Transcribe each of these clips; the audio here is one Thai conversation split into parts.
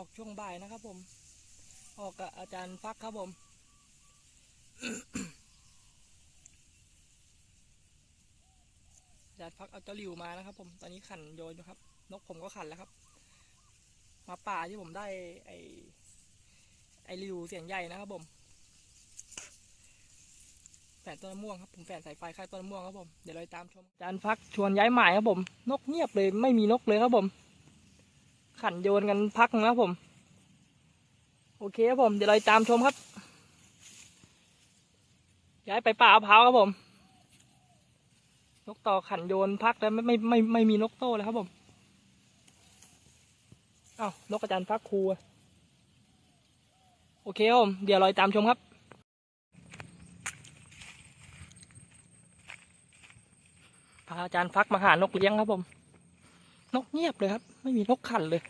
อกช่วงบ่ายนะครับ ผม ออกกับอาจารย์ฟักครับผมอาจารย์ฟักเอาเจ้าหลิวมานะครับ ผมตอนนี้ขันโยนอยู่ครับ นกผมก็ขันแล้วครับ มาป่าที่ผมได้ ไอไอหลิวเสียงใหญ่นะครับ ผมแฝนต้นมะม่วงครับผมแฝนสายไฟค่ายต้นมะม่วงครับผมเดี๋ยวเราไปตามชมอาจารย์ฟักชวนย้ายหมายครับผม นกเงียบเลยไม่มีนกเลยครับผม ขันโยนกันพักนะครับผม โอเคครับผม เดี๋ยวเราตามชมครับ ย้ายไปป่ามะพร้าครับผม นกต่อขันโยนพักแล้วไม่ไม่ไม่ไม่มีนกโต้แล้วครับผมอ้าวนกอาจารย์ฟักครูโอเคครับผม เดี๋ยวเราตามชมครับพาอาจารย์ฟักมาหานกเลี้ยงครับผม นกเงียบเลยครับ ไม่มีนกขันเลย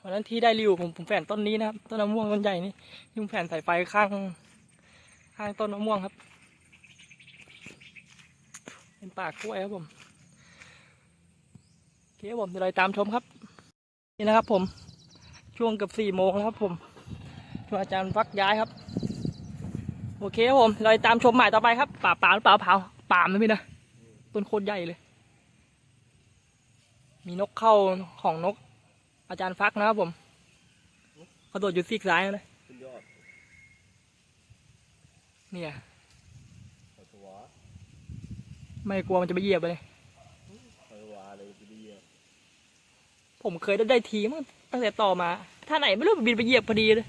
วันนั้นที่ได้ริวผมผมแฝนต้นนี้นะครับต้นมะม่วงต้นใหญ่นี่ยุ่งแฝนสายไฟข้างข้างต้นมะม่วงครับ เป็นป่ากล้วยครับผมโอเคครับผมเดี๋ยวเรตามชมครับ นี่นะครับ ผมช่วงเกือบสี่โมงแล้วครับ ผมช่วงอาจารย์ฟักย้ายครับ โอเคครับผมเราไปตามชมหมายต่อไปครับ ป่าป่าหรือป่าเผาป่ามนะพี่นะต้นโคตรใหญ่เลย มีนกเข้าของนก อาจารย์ฟักนะครับผมกระโดดอยู่ซีกซ้ายนะขึ้นยอดเนี่ยปัสสาวะไม่กลัวมันจะไปเหยียบเลยผมเคยได้ได้ทีมั้งตั้งแต่ต่อมาถ้าไหนไม่รู้บินไปเหยียบพอดีเลย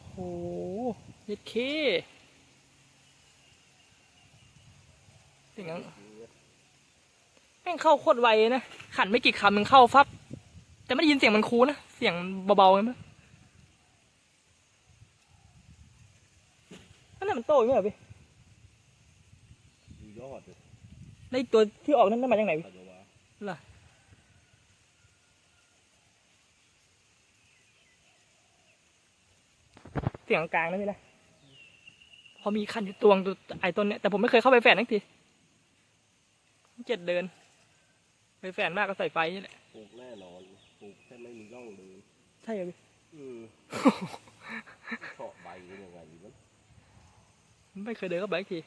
โอ้โหเย็ดเค สิ่งนั้นแม่งเข้าโคตรไวเลยนะ ขันไม่กี่คำมันเข้าฟับ แต่ไม่ได้ยินเสียงมันคูนะ เสียงเบาๆใช่ไหมนั่นนะมันโตอยู่ไหมเหรอพี่ดูยอดเลยแล้วไอ้ตัวที่ออกนั่นนั่นมาจากไหนพี่ปัสสาวะล่ะเสียงกลางนะพี่นะพอมีคันอยู่ตัวงตัวไอ้ต้นเนี้ยแต่ผมไม่เคยเข้าไปแฝนทั้ งทีเจ็ดเดินไปแฝนมากก็ใส่ไฟนี่แหละปลูกแน่นอนปลูกแค่ไม่มีร่องเลยใช่เหรอพี่อืมเฉาะใบเป็นยังไงอยู่มันไม่เคยเดินเข้าไปสักที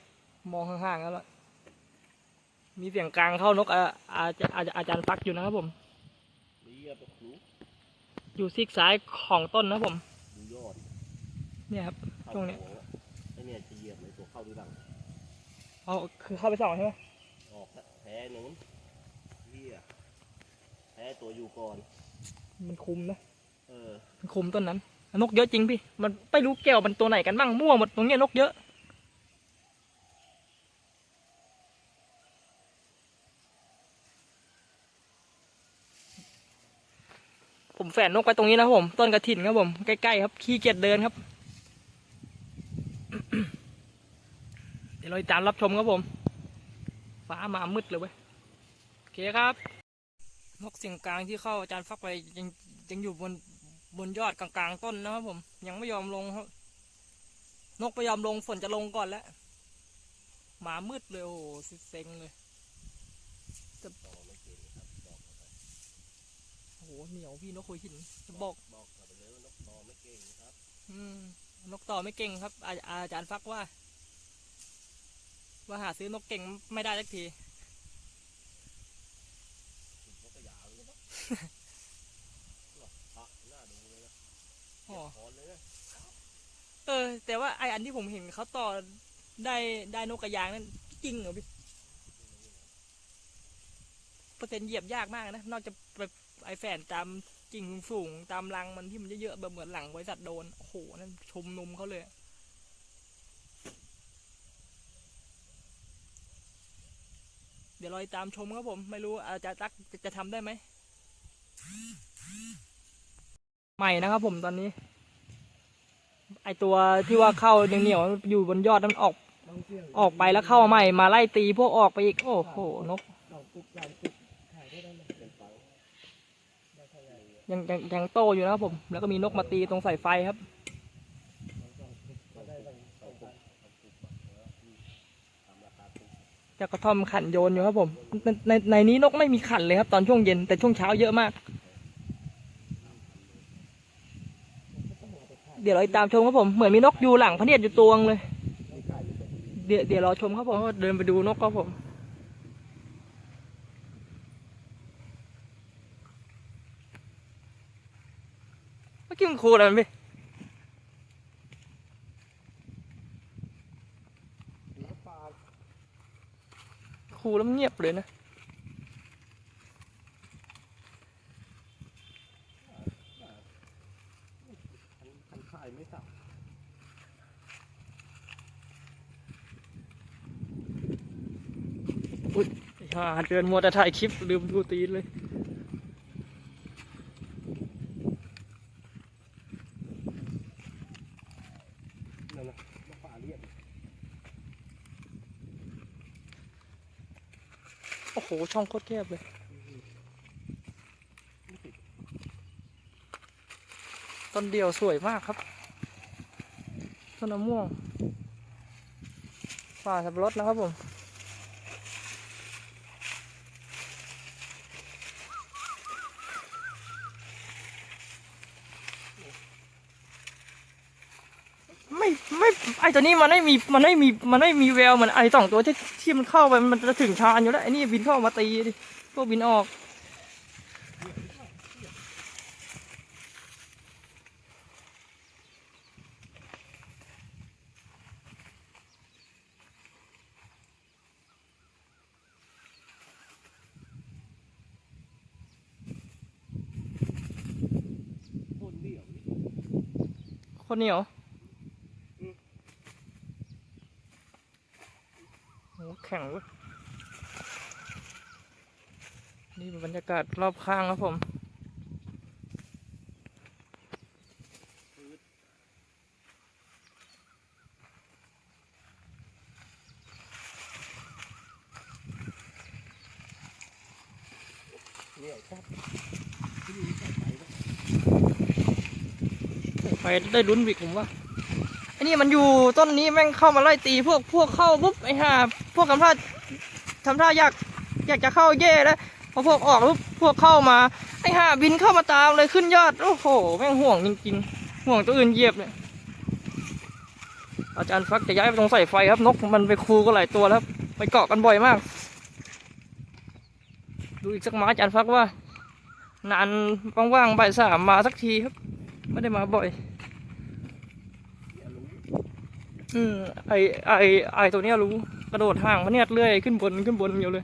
มองห่างๆแล้วล่ะมีเสียงกลางเข้านกอาอาอาอาจารย์ฟักอยู่นะครับผมดีอะตะครุอยู่ซีกซ้ายของต้นนะครับผมดูยอดเนี่ยครับเข้าช่วงเนี้ยหัวไอเนี่ยจะเหยียบเลยตัวเข้าดูดังเอาคือเข้าไปส่องใช่ไหมออกแพ้นู้นเฮียแพ้ตัวอยู่ก่อน มันคุมนะเออ มันคุมต้นนั้น นกเยอะจริงพี่ มันไม่รู้แก้วมันตัวไหนกันบ้างมั่วหมดตรงเนี้ยนกเยอะผมแฝนนกไปตรงนี้นะครับผม ต้นกระถินครับผม ใกล้ๆครับขี้เกียจเดินครับ เดี๋ยวเราตามรับชมครับผม ฟ้ามามืดเลยเว้ยโอเคครับนกเสียงกลางที่เข้าอาจารย์ฟักไปยังยังอยู่บนบนยอดกลางๆต้นนะครับผม ยังไม่ยอมลงครับนกไม่ยอมลงฝนจะลงก่อนแล้วหมามืดเลยโอ้โหเซ็งเลยจะโอ้โหเหนียวพี่นกคุยหินจะบอกบอกกลับไปเลยว่านกต่อไม่เก่งครับ อืมนกต่อไม่เก่งครับ อาอาจารย์ฟักว่า ว่าหาซื้อนกเก่งไม่ได้สักทีติดนกกระยาวเลยนะพระหน้าดูเลยนะอ๋อถอนเลยนะเออ แต่ว่าไออันที่ผมเห็นเขาต่อได้ได้นกกระยางนั่นจริงเหรอพี่เปอร์เซ็นต์เหยียบยากมากนะ นอกจากแบบไอแฝนตามกิ่งสูงๆตามรังมันที่มันเยอะๆแบบเหมือนหลังบริษัทโดน โอ้โห นั่นชมนุมเขาเลย เดี๋ยวราไปตามชมครับผม ไม่รู้อาจารย์ตักจะจะทำได้ไหม ใหม่นะครับผมตอนนี้ ไอตัวที่ว่าเข้าเหนียวๆอยู่บนยอดนั้นออก ออกไปแล้วเข้าใหม่มาไล่ตีพวกออกไปอีก โอ้โหนกยังยังยังโตอยู่นะครับผม แล้วก็มีนกมาตีตรงสายไฟครับ เอาปลูกเอาปลูกเอาปลูกแบบว่าทำราคาถูก จากกระท่อมขันโยนอยู่ครับผมในในในนี้นกไม่มีขันเลยครับ ตอนช่วงเย็นแต่ช่วงเช้าเยอะมาก เดี๋ยวเราตามชมครับผมเหมือนมีนกอยู่หลังพระเนียดอยู่ตัวงเลย เดี๋ยวเดี๋ยวเราชมครับผมเดินไปดูนกครับผมเมื่อกี้มันครูอะไรมันพี่ ครูแล้วเงียบเลยนะอุ้ยไม่สับไอ้ห่าเดินมัวแต่ถ่ายคลิปลืมดูตีนเลย นั่นนะนกป่าเรียก โอ้โห ช่องโคตรแคบเลยต้นเดียวสวยมากครับต้นมะม่วงป่าสับปะรดนะครับผม ไม่ไอตัวนี้มันไม่มีมันไม่มีมันไม่มีแววเหมือนไอสองตัวที่ที่มันเข้าไปมันจะถึงชานอยู่แล้วไอนี่บินเข้ามาตีดิพวกบินออกคนเดียวนี่คนเหนียว อืม โห แข็งเว้ยนี่บรรยากาศรอบข้างครับผมไปได้ลุ้นวิกผมว่าไอ้นี่มันอยู่ต้นนี้แม่งเข้ามาไล่ตีพวกพวกเข้าปุ๊บไอ้ห่า วกทำท่าทำท่าอยากอยากจะเข้าแย่แล้วพอพวกออกลุบพวกเข้ามาไอ้ห่าบินเข้ามาตามเลยขึ้นยอดโอ้โหแม่งห่วงจริงๆห่วงตัวอื่นเหยียบเนี่ยอาจารย์ฟักจะย้ายไปตรงใส่ไฟครับ นกมันไปคูก็หลายตัวแล้วครับไปเกาะกันบ่อยมาก ดูอีกสักม้อาจารย์ฟักว่า นานว่างๆบ่ายสามมาสักทีครับ ไม่ได้มาบ่อยอืมไอไอไอตัวเนี้ยรู้ กระโดดห่างพเนียดเรื่อยขึ้นบนขึ้นบนอยู่เลย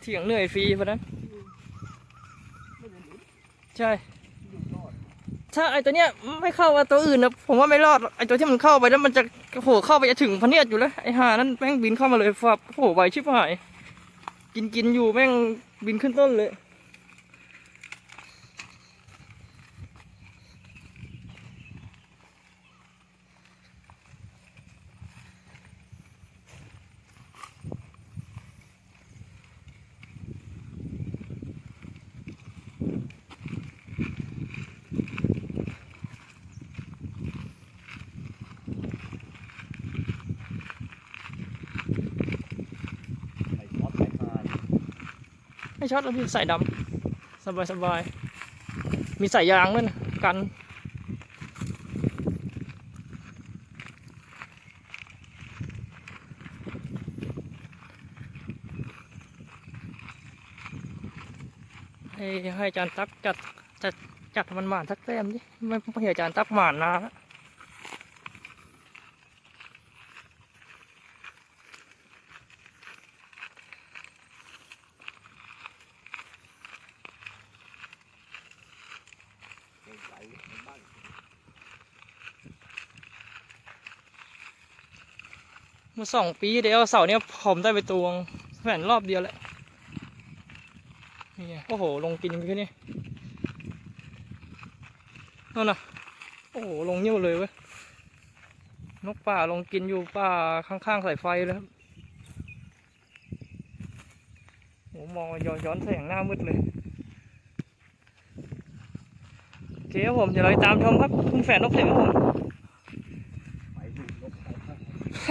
เถียงเหนื่อยฟรีพะนั้นใช่ ถ้าไอตัวเนี้ยไม่เข้ากับตัวอื่นนะผมว่าไม่รอดไอตัวที่มันเข้าไปแล้วมันจะโผล่เข้าไปจะถึงพเนียดอยู่แล้วไอห่านั้นแม่งบินเข้ามาเลยฟับโผล่ไปชิบหาย กินกินอยู่แม่งบินขึ้นต้นเลย ใส่ซอสใส่พาน ไม่ ช็อตแล้วพี่ใส่ดำสบายสบายมีใส่ยางด้วยนะกันให้ให้อาจารย์ตักจัดจัดจัดมันหมานสักแต้มดิไม่ไม่เห็นอาจารย์ตักหมานนานแล้ว ใส่ในบ้าน เมื่อสองปีเดียวเสาเนี้ยผมได้ไปตวงแผ่นรอบเดียวแหละนี่ไงโอ้โห ลงกินไปแค่นี้นั่นน่ะ โอ้โห ลงเยี่ยวเลยเว้ย นกป่าลงกินอยู่ป่าข้างๆสายไฟเลยครับโหมองย้อนย้อนแสงหน้ามืดเลยโอเคครับผม เดี๋ยวเราตามชมครับ คุณแฝดนกเสียงครับผม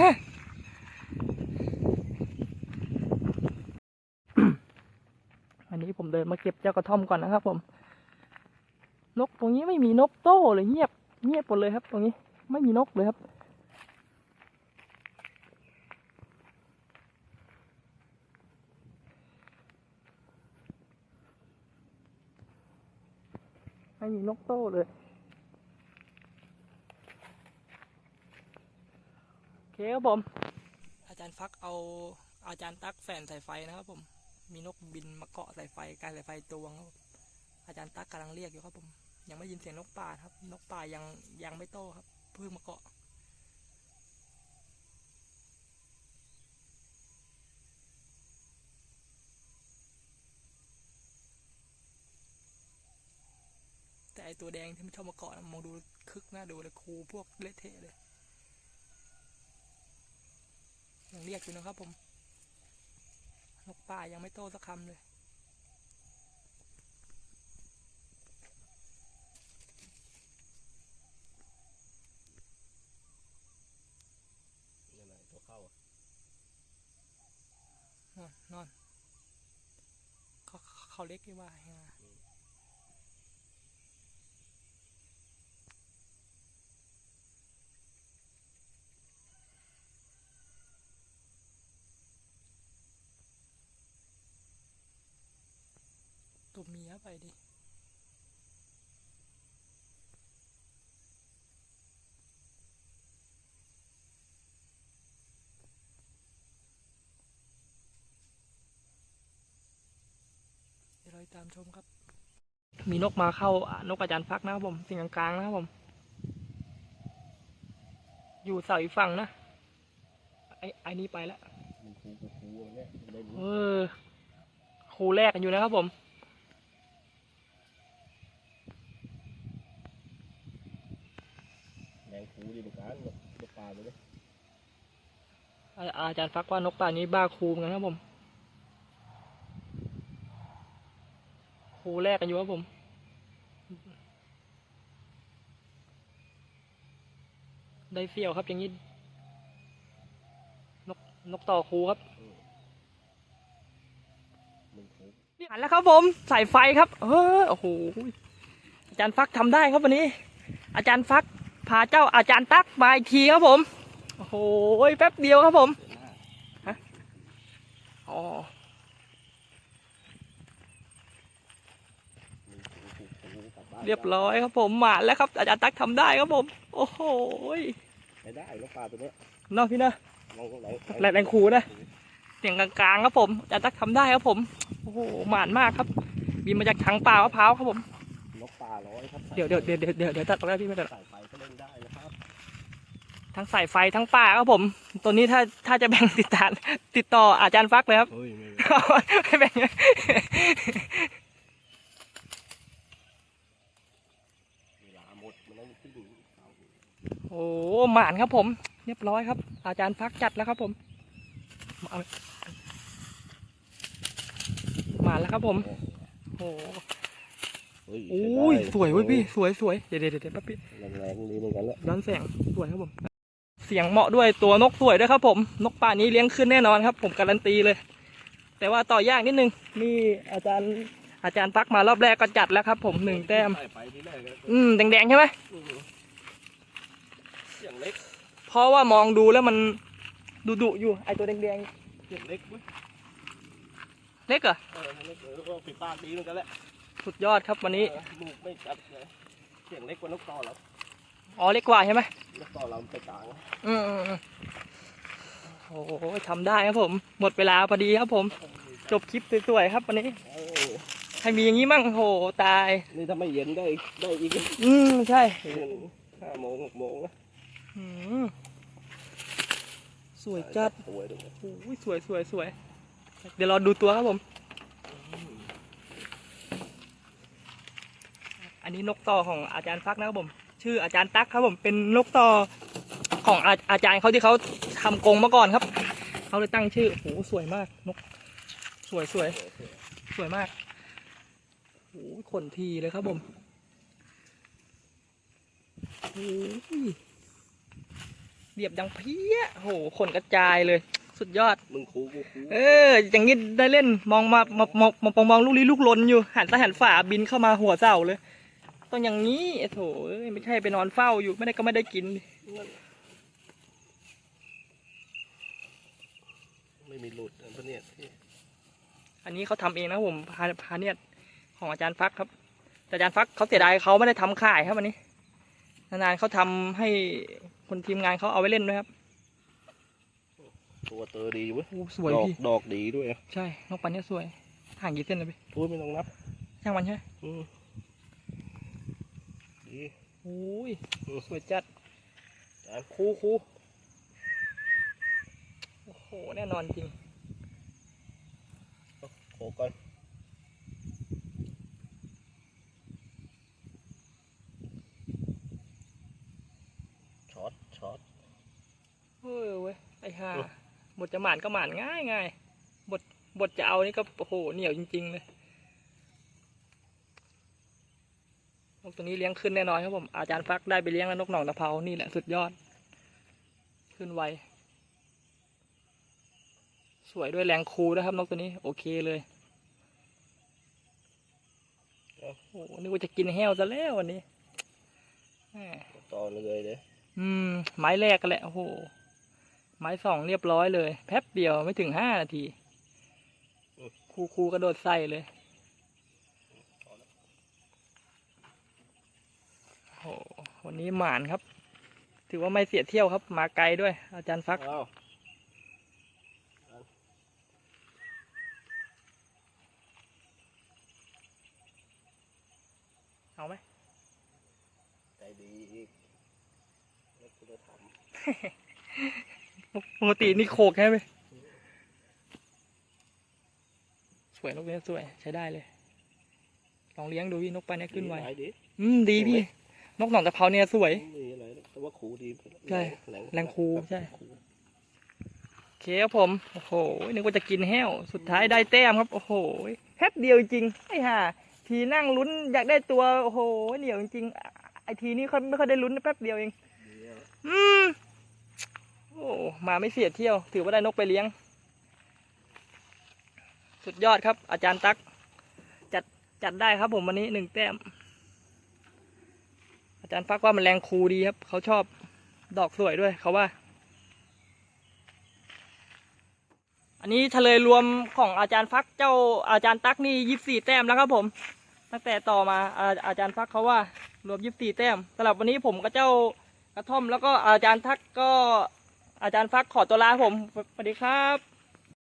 อั นนี้ผมเดินมาเก็บเจ้ากระท่อมก่อนนะครับผม นกตรงนี้ไม่มีนกโต้เลยเงียบ เงียบหมดเลยครับ ตรงนี้ไม่มีนกเลยครับ ไม่มีนกโต้เลยโอเคครับผม อาจารย์ฟักเอาอาจารย์ตักแฝนสายไฟนะครับผม มีนกบินมาเกาะสายไฟกายสายไฟตวงครับอาจารย์ตั๊กกำลังเรียกอยู่ครับผมยังไม่ยินเสียงนกป่าครับ นกป่ายังยังไม่โตครับเพิ่งมาเกาะแต่ไอตัวแดงที่มันชอบมาเกาะนะมองดูคึกหน้าดูเลยครูพวกเละเทะเลยยังเรียกอยู่นะครับผม นกป่ายังไม่โตสักคำเลยนั่นน่ะตัวเข้าอะนอนนอนเขาเขาเขาเล็กดีว่าเฮียตั ไปดิเดี๋ยวเราตามชมครับ มีนกมาเข้าอะนกอาจารย์ฟักนะครับผมสิ่งกลางๆนะครับผม อยู่เสาอีกฝั่งนะไอ้ไอ้นี้ไปแล้วมันคูคูคูอันเนี่ยไม่ได้รู้เออคูแรกกันอยู่นะครับผม แร งคูดีเหมือนกันนกนกปลาไปเลยอาอาจารย์ฟักว่านกป่านี้บ้าคูเหมือนกันครับผมคูแรกกันอยู่ครับผม ได้เสี่ยวครับอย่างนี้ นกนกต่อคูครับมันคูนี่หันแล้วครับผมสายไฟครับ เออโอ้โหอาจารย์ฟักทำได้ครับวันนี้ อาจารย์ฟักพาเจ้าอาจารย์ตักมาอีกทีครับผม โอ้โหแป๊บเดียวครับผมเดินหน้าอ๋อมันคูคูคูกลับบ้านเรียบร้อยครับผมมาแล้วครับ อาจารย์ตักทำได้ครับผม โอ้โหไม่ได้นกปลาตัวเนี้ยเนาะพี่นะมองตรงไหนแรงแรงคูนะเสียงกลางๆครับผมอาจารย์ตักทำได้ครับผม โอ้โหหมานมากครับบินมาจากทางป่ามะพร้าวครับผม นกปลาร้อยครับเดี๋ยวเดี๋ยวเดี๋ยวเดี๋ยวเดี๋ยวเดี๋ยวตัดตรงนี้พี่ไม่ตัดสายไฟก็เล่นได้นะครับ ทั้งสายไฟทั้งป่าครับผม ตัวนี้ถ้าถ้าจะแบ่งติดตามติดต่ออาจารย์ฟักเลยครับเฮ้ยไม่ไม่แบ่งเวลาหมดมันต้องขึ้นเอาโอ้โหหมานครับผม เรียบร้อยครับ อาจารย์ฟักจัดแล้วครับผมเอาหมานแล้วครับผมโอ้โหเฮ้ยโอ้ยสวยเว้ยพี่สวยสวยเดี๋ยวเดี๋ยวเดี๋ยวแป๊บพี่แรงแรงๆดีเหมือนกันแล้วย้อนแสงสวยครับผม เสียงเหมาะด้วยตัวนกสวยด้วยครับ ผม นกป่านี้เลี้ยงขึ้นแน่นอนครับ ผมการันตีเลย แต่ว่าต่อยากนิดนึงนี่อาจารย์อาจารย์ฟักมารอบแรกก็จัดแล้วครับ ผมหนึ่งแต้มสายไฟที่แรกก็อืมแดงๆใช่ไหมอืมเสียงเล็กเพราะว่ามองดูแล้วมันดุดุๆอยู่ไอตัวแดงเสียงเล็กเว้ยๆเล็กเหรอเออเล็กเออก็ปิดปากดีเหมือนกันแหละ สุดยอดครับวันนี้เออลูกไม่จัดเลยเสียงเล็กกว่านกต่อเราอ๋อเล็กกว่าใช่ไหมนกต่อเราไปกลางอืมอืมอืมโอ้โหทำได้ครับผม หมดเวลาพอดีครับผม จบคลิปสวยๆครับวันนี้เออให้มีอย่างนี้มั่งโอ้โหตาย นี่ถ้าไม่เย็นได้ได้อีก อืมใช่ห้าโมงหกโมงนะอืมสวยจัดสวยด้วยโอ้ยสวยสวยสวยเดี๋ยวรอดูตัวครับผม อันนี้นกต่อของอาจารย์ฟักนะครับผม ชื่ออาจารย์ตั๊กครับผมเป็นนกต่อของอาอาจารย์เขาที่เขาทำกรงมาก่อนครับเขาเลยตั้งชื่อโอ้โหสวยมากนก สวยสวยสวยมากโอ้โหขนทีเลยครับผมโอ้ยเรียบดังเพี้ยโอ้โหขนกระจายเลย สุดยอด มึงคูกูคูเออ อย่างนี้ได้เล่นมองมามามองมองมองมองลูกลี้ลูกลนอยู่ หันซ้ายหันฝาบินเข้ามาหัวเสาเลย ต้องอย่างนี้ไอ้โถเอ้ยไม่ใช่ไปนอนเฝ้าอยู่ไม่ได้ก็ไม่ได้กิน ไม่มีหลุดอันพวกเนี้ยที่อันนี้เขาทำเองนะครับผมพาพาเนี่ยของอาจารย์ฟักครับแต่อาจารย์ฟักเขาเสียดายเขาไม่ได้ทำขายครับวันนี้นานๆเขาทำให้คนทีมงานเขาเอาไว้เล่นด้วยครับ ตัวเตอดีเว้ยโอ้สวยดอกพี่ดอกดีด้วย ใช่นกปันเนี่ยสวยห่างกี่เส้นเลยพี่พูดไม่ต้องนับช่างมันใช่ไหมอืมดี โอ้ยอืมสวยจัดจานคูคูโอ้โห แน่นอนจริงโขกก่อนช็อตช็อตเฮ้ยเว้ย ไอ้ห่าเออบทจะหมานก็หมานง่ายง่ายบทบทจะเอานี่ก็โอ้โห เหนียวจริง ๆ เลย นกตัวนี้เลี้ยงขึ้นแน่นอนครับผมอาจารย์ฟักได้ไปเลี้ยงแล้วนกหนองตะเภานี่แหละสุดยอด ขึ้นไวสวยด้วยแรงคูนะครับนกตัวนี้ โอเคเลยโอ้โหนึกว่าจะกินแห้วซะแล้ววันนี้แหมต่อเลยเด้อืม ไม้แรกกันแหละโอ้โห ไม้สองเรียบร้อยเลย แป๊บเดียวไม่ถึงห้านาทีครูครูกระโดดใส่เลย โอ้โห วันนี้หมานครับ ถือว่าไม่เสียเที่ยวครับ มาไกลด้วย อาจารย์ฟักอ้าวเอาไหมใจดีอีกแล้วกูจะทปกตินี่โขกใช่ไหมสวยนกเนี้ยสวยใช้ได้เลย ลองเลี้ยงดูพี่นกปลาเนี้ยำขึ้นไวดีหลายดีอืมดีพี่ นกหนองตะเภาเนี่ยสวยไม่มีอะไรหรอกแต่ว่าคูดีใช่แรงแรงคูใช่คูโอเคครับผม โอ้โห นึกว่าจะกินแห้ว สุดท้ายได้แต้มครับ โอ้โหแป๊บเดียวจริงๆไอ้ห่า ทีนั่งลุ้นอยากได้ตัว โอ้โห เหนียวจริงๆไอทีนี้เขาไม่ค่อยได้ลุ้นแป๊บเดียวเองดีแล้วอืม โอ้มาไม่เสียเที่ยว ถือว่าได้นกไปเลี้ยง สุดยอดครับ อาจารย์ตั๊กจัดจัดได้ครับผมวันนี้หนึ่งแต้มอา จารย์ฟักว่ามันแรงคูดีครับ เขาชอบดอกสวยด้วยเขาว่า อันนี้ทะเลรวมของอาจารย์ฟักเจ้าอาจารย์ตักนี่ยี่สี่แต้มแล้วครับผม ตั้งแต่ต่อมาอาอาจารย์ฟักเขาว่ารวมยี่สี่แต้มสำหรับวันนี้ผมกับเจ้ากระท่อมแล้วก็อาจารย์ทักก็อาจารย์ฟักขอตัวลาผมสวัสดีครับ